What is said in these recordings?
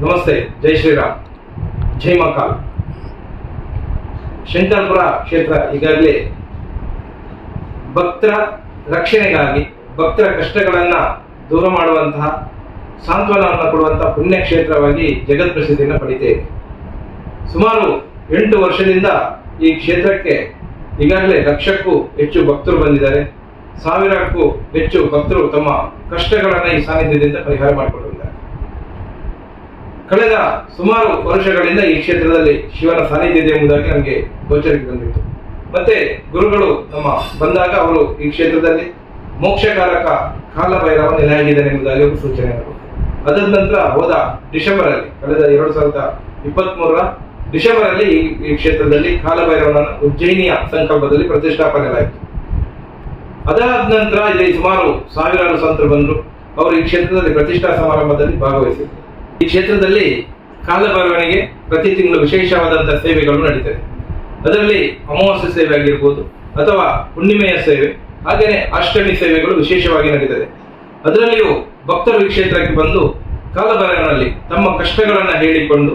ನಮಸ್ತೆ, ಜೈ ಶ್ರೀರಾಮ್. ಜೈ ಮಕಾಲ್. ಶಂಕರಪುರ ಕ್ಷೇತ್ರ ಈಗಾಗಲೇ ಭಕ್ತರ ರಕ್ಷಣೆಗಾಗಿ, ಭಕ್ತರ ಕಷ್ಟಗಳನ್ನು ದೂರ ಮಾಡುವಂತಹ ಸಾಂತ್ವನವನ್ನು ಕೊಡುವಂತಹ ಪುಣ್ಯ ಕ್ಷೇತ್ರವಾಗಿ ಜಗತ್ ಪ್ರಸಿದ್ಧಿಯನ್ನು ಪಡಿತಾ ಸುಮಾರು ಎಂಟು ವರ್ಷದಿಂದ ಈ ಕ್ಷೇತ್ರಕ್ಕೆ ಈಗಾಗಲೇ ಲಕ್ಷಕ್ಕೂ ಹೆಚ್ಚು ಭಕ್ತರು ಬಂದಿದ್ದಾರೆ. ಸಾವಿರಕ್ಕೂ ಹೆಚ್ಚು ಭಕ್ತರು ತಮ್ಮ ಕಷ್ಟಗಳನ್ನು ಈ ಸಾನ್ನಿಧ್ಯದಿಂದ ಪರಿಹಾರ ಮಾಡಿಕೊಂಡಿದ್ದಾರೆ ಕಳೆದ ಸುಮಾರು ವರ್ಷಗಳಿಂದ ಈ ಕ್ಷೇತ್ರದಲ್ಲಿ ಶಿವನ ಸಾನ್ನಿಧ್ಯ ಇದೆ ಎಂಬುದಾಗಿ ನಮಗೆ ಗೋಚರಕ್ಕೆ ಬಂದಿತ್ತು. ಮತ್ತೆ ಗುರುಗಳು ನಮ್ಮ ಬಂದಾಗ ಅವರು ಈ ಕ್ಷೇತ್ರದಲ್ಲಿ ಮೋಕ್ಷಕಾರಕ ಕಾಲಭೈರವ ನೆಲೆಯಾಗಿದ್ದಾನೆ ಎಂಬುದಾಗಿ ಅವರು ಸೂಚನೆ ಅದಾದ ನಂತರ ಹೋದ ಡಿಸೆಂಬರ್ ಅಲ್ಲಿ ಕಳೆದ ಎರಡು ಸಾವಿರದ ಇಪ್ಪತ್ತ್ ಮೂರರ ಡಿಸೆಂಬರ್ ಅಲ್ಲಿ ಈ- ಕ್ಷೇತ್ರದಲ್ಲಿ ಕಾಲಭೈರವನ ಉಜ್ಜಯಿನಿಯ ಸಂಕಲ್ಪದಲ್ಲಿ ಪ್ರತಿಷ್ಠಾಪನೆಯಾಯಿತು. ಅದಾದ ನಂತರ ಇಲ್ಲಿ ಸುಮಾರು ಸಾವಿರಾರು ಸಂತರು ಬಂದರು. ಅವರು ಈ ಕ್ಷೇತ್ರದಲ್ಲಿ ಪ್ರತಿಷ್ಠಾ ಸಮಾರಂಭದಲ್ಲಿ ಭಾಗವಹಿಸಿದರು ಈ ಕ್ಷೇತ್ರದಲ್ಲಿ ಕಾಲಭೈರವನಿಗೆ ಪ್ರತಿ ತಿಂಗಳು ವಿಶೇಷವಾದಂತಹ ಸೇವೆಗಳು ನಡೀತವೆ ಅದರಲ್ಲಿ ಅಮಾವಾಸ್ಯ ಸೇವೆ ಆಗಿರ್ಬೋದು ಅಥವಾ ಹುಣ್ಣಿಮೆಯ ಸೇವೆ ಹಾಗೆಯೇ ಅಷ್ಟಮಿ ಸೇವೆಗಳು ವಿಶೇಷವಾಗಿ ನಡೀತದೆ. ಅದರಲ್ಲಿಯೂ ಭಕ್ತರು ಈ ಕ್ಷೇತ್ರಕ್ಕೆ ಬಂದು ಕಾಲಭೈರವನಲ್ಲಿ ತಮ್ಮ ಕಷ್ಟಗಳನ್ನ ಹೇಳಿಕೊಂಡು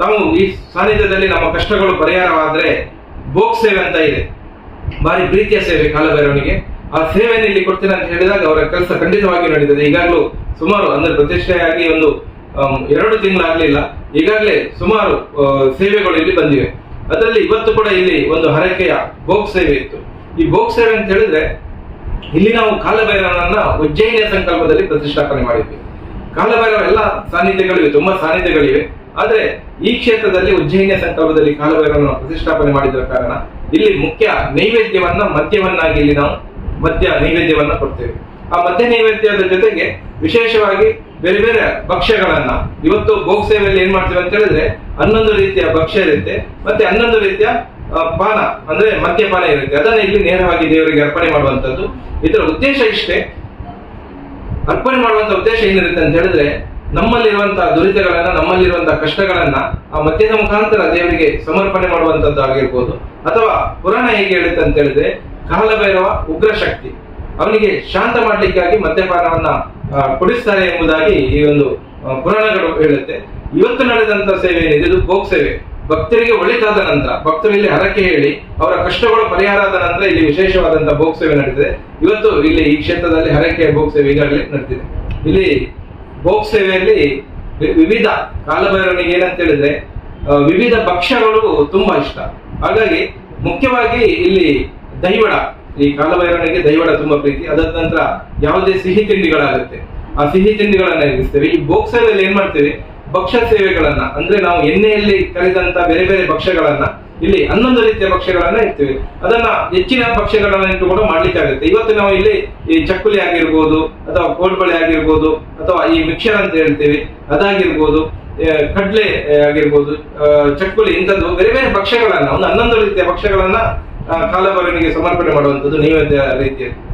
ತಾವು ಈ ಸಾನ್ನಿಧ್ಯದಲ್ಲಿ ನಮ್ಮ ಕಷ್ಟಗಳು ಪರಿಹಾರವಾದ್ರೆ ಭೋಗ್ ಸೇವೆ ಅಂತ ಇದೆ. ಭಾರಿ ಪ್ರೀತಿಯ ಸೇವೆ ಕಾಲಭೈರವನಿಗೆ ಆ ಸೇವೆಯನ್ನು ಇಲ್ಲಿ ಕೊಡ್ತೇನೆ ಅಂತ ಹೇಳಿದಾಗ ಅವರ ಕೆಲಸ ಖಂಡಿತವಾಗಿ ನಡೀತದೆ. ಈಗಾಗಲೂ ಸುಮಾರು ಅಂದ್ರೆ ಪ್ರತಿಷ್ಠೆಯಾಗಿ ಒಂದು ಎರಡು ತಿಂಗಳಾಗ್ಲಿಲ್ಲ. ಈಗಾಗಲೇ ಸುಮಾರು ಸೇವೆಗಳು ಇಲ್ಲಿ ಬಂದಿವೆ. ಅದರಲ್ಲಿ ಇವತ್ತು ಕೂಡ ಇಲ್ಲಿ ಒಂದು ಹರಕೆಯ ಭೋಗ್ ಸೇವೆ ಇತ್ತು. ಈ ಭೋಗ್ ಸೇವೆ ಅಂತ ಹೇಳಿದ್ರೆ, ಇಲ್ಲಿ ನಾವು ಕಾಲಭೈರವನನ್ನ ಉಜ್ಜಯಿನಿಯ ಸಂಕಲ್ಪದಲ್ಲಿ ಪ್ರತಿಷ್ಠಾಪನೆ ಮಾಡಿದ್ವಿ. ಕಾಲಭೈರವ ಎಲ್ಲ ಸಾನ್ನಿಧ್ಯಗಳಿವೆ, ತುಂಬಾ ಸಾನ್ನಿಧ್ಯಗಳಿವೆ. ಆದ್ರೆ ಈ ಕ್ಷೇತ್ರದಲ್ಲಿ ಉಜ್ಜಯಿನಿಯ ಸಂಕಲ್ಪದಲ್ಲಿ ಕಾಲಭೈರವನ ಪ್ರತಿಷ್ಠಾಪನೆ ಮಾಡಿದ ಕಾರಣ ಇಲ್ಲಿ ಮುಖ್ಯ ನೈವೇದ್ಯವನ್ನ, ಮದ್ಯವನ್ನಾಗಿ ಇಲ್ಲಿ ನಾವು ಮದ್ಯ ನೈವೇದ್ಯವನ್ನ ಕೊಡ್ತೇವೆ. ಆ ಮದ್ಯ ನೈವೇದ್ಯದ ಜೊತೆಗೆ ವಿಶೇಷವಾಗಿ ಬೇರೆ ಬೇರೆ ಭಕ್ಷ್ಯಗಳನ್ನ. ಇವತ್ತು ಭೋಗ್ ಸೇವೆಯಲ್ಲಿ ಏನ್ ಮಾಡ್ತೀವಿ ಅಂತ ಹೇಳಿದ್ರೆ ಹನ್ನೊಂದು ರೀತಿಯ ಭಕ್ಷ್ಯ ಇರುತ್ತೆ. ಮತ್ತೆ ಹನ್ನೊಂದು ರೀತಿಯ ಪಾನ, ಅಂದ್ರೆ ಮದ್ಯಪಾನ ಇರುತ್ತೆ. ಅದನ್ನ ಇಲ್ಲಿ ನೇರವಾಗಿ ದೇವರಿಗೆ ಅರ್ಪಣೆ ಮಾಡುವಂತದ್ದು ಇದರ ಉದ್ದೇಶ ಇಷ್ಟೇ. ಅರ್ಪಣೆ ಮಾಡುವಂತ ಉದ್ದೇಶ ಏನಿರುತ್ತೆ ಅಂತ ಹೇಳಿದ್ರೆ ನಮ್ಮಲ್ಲಿರುವಂತಹ ದುರಿತಗಳನ್ನ ನಮ್ಮಲ್ಲಿರುವಂತಹ ಕಷ್ಟಗಳನ್ನ ಆ ಮಧ್ಯದ ಮುಖಾಂತರ ದೇವರಿಗೆ ಸಮರ್ಪಣೆ ಮಾಡುವಂತದ್ದು ಆಗಿರ್ಬೋದು. ಅಥವಾ ಪುರಾಣ ಹೇಗೆ ಹೇಳುತ್ತೆ ಅಂತ ಹೇಳಿದ್ರೆ, ಕಾಲಭೈರವ ಉಗ್ರ ಶಕ್ತಿ ಅವನಿಗೆ ಶಾಂತ ಮಾಡ್ಲಿಕ್ಕಾಗಿ ಮದ್ಯಪಾನವನ್ನ ಕೊಡಿಸ್ತಾರೆ ಎಂಬುದಾಗಿ ಈ ಒಂದು ಪುರಾಣಗಳು ಹೇಳುತ್ತೆ. ಇವತ್ತು ನಡೆದಂತ ಸೇವೆ ಏನಿದೆ? ಇದು ಭೋಗ್ ಸೇವೆ. ಭಕ್ತರಿಗೆ ಒಳಿತಾದ ನಂತರ, ಭಕ್ತರಲ್ಲಿ ಹರಕೆ ಹೇಳಿ, ಅವರ ಕಷ್ಟಗಳು ಪರಿಹಾರ ಆದ ನಂತರ ಇಲ್ಲಿ ವಿಶೇಷವಾದಂತಹ ಭೋಗ್ ಸೇವೆ ನಡೆದಿದೆ ಇವತ್ತು ಇಲ್ಲಿ ಈ ಕ್ಷೇತ್ರದಲ್ಲಿ ಹರಕೆ ಭೋಗ್ ಸೇವೆ ಈಗಾಗಲೇ ನಡೆದಿದೆ ಇಲ್ಲಿ ಭೋಗ್ ಸೇವೆಯಲ್ಲಿ ವಿವಿಧ ಕಾಲಭೈರವನಿಗೆ ಏನಂತ ಹೇಳಿದ್ರೆ ವಿವಿಧ ಭಕ್ಷ್ಯಗಳು ತುಂಬಾ ಇಷ್ಟ. ಹಾಗಾಗಿ ಮುಖ್ಯವಾಗಿ ಇಲ್ಲಿ ದಹಿವಡ ಈ ಕಾಲಭೈರವನಿಗೆ ದೈವಡ ತುಂಬ ಪ್ರೀತಿ. ಅದಾದ ನಂತರ ಯಾವುದೇ ಸಿಹಿ ತಿಂಡಿಗಳಾಗುತ್ತೆ. ಆ ಸಿಹಿ ತಿಂಡಿಗಳನ್ನ ಇರಿಸ್ತೇವೆ ಈ ಸೇವೆಯಲ್ಲಿ ಏನ್ ಮಾಡ್ತೇವೆ? ಭಕ್ಷ್ಯ ಸೇವೆಗಳನ್ನ, ಅಂದ್ರೆ ನಾವು ಎಣ್ಣೆಯಲ್ಲಿ ಕರೆದಂತ ಬೇರೆ ಬೇರೆ ಭಕ್ಷ್ಯಗಳನ್ನ ಇಲ್ಲಿ ಹನ್ನೊಂದು ರೀತಿಯ ಭಕ್ಷ್ಯಗಳನ್ನ ಇರ್ತೇವೆ ಅದನ್ನ ಹೆಚ್ಚಿನ ಭಕ್ಷ್ಯಗಳನ್ನ ಇಟ್ಟು ಕೂಡ ಮಾಡ್ಲಿಕ್ಕೆ ಆಗುತ್ತೆ. ಇವತ್ತು ನಾವು ಇಲ್ಲಿ ಈ ಚಕ್ಕುಲಿ ಆಗಿರ್ಬೋದು, ಅಥವಾ ಕೋಡ್ಬಳೆ ಆಗಿರ್ಬೋದು, ಅಥವಾ ಈ ಮಿಕ್ಸರ್ ಅಂತ ಹೇಳ್ತೇವೆ, ಅದಾಗಿರ್ಬೋದು ಕಡ್ಲೆ ಆಗಿರ್ಬೋದು ಚಕ್ಕುಲಿ ಇಂಥದ್ದು ಬೇರೆ ಬೇರೆ ಭಕ್ಷ್ಯಗಳನ್ನ ಒಂದು ಹನ್ನೊಂದು ರೀತಿಯ ಭಕ್ಷ್ಯಗಳನ್ನ ಆ, ಕಾಲಭೈರವನಿಗೆ ಸಮರ್ಪಣೆ ಮಾಡುವಂತದ್ದು ನೈವೇದ್ಯ ರೀತಿಯಲ್ಲಿ.